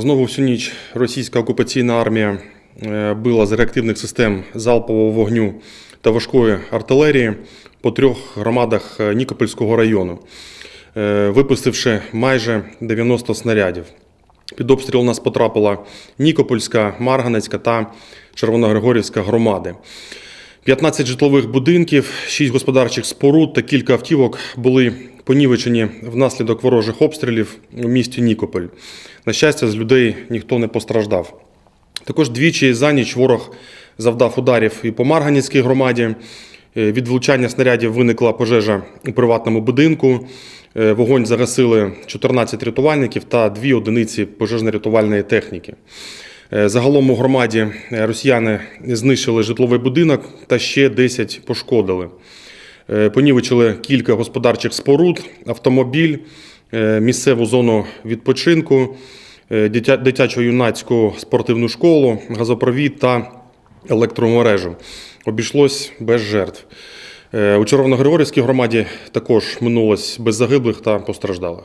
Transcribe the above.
Знову всю ніч російська окупаційна армія е, била з реактивних систем залпового вогню та важкої артилерії по трьох громадах е, Нікопольського району, е, випустивши майже 90 снарядів. Під обстріл у нас потрапила Нікопольська, Марганецька та Червоногригорівська громади. 15 житлових будинків, 6 господарчих споруд та кілька автівок були понівечені внаслідок ворожих обстрілів у місті Нікополь. На щастя, з людей ніхто не постраждав. Також двічі за ніч ворог завдав ударів і по Марганівській громаді. Е, Від влучання снарядів виникла пожежа у приватному будинку. Е, Вогонь загасили 14 рятувальників та дві одиниці пожежно-рятувальної техніки. Е, Загалом у громаді росіяни знищили житловий будинок та ще 10 пошкодили. Е, Понівечили кілька господарчих споруд, автомобіль, е, місцеву зону відпочинку, е, дитячо-юнацьку спортивну школу, газопровід та електромережу. Обійшлось без жертв. У Червоногригорівській громаді також минулось без загиблих та постраждалих.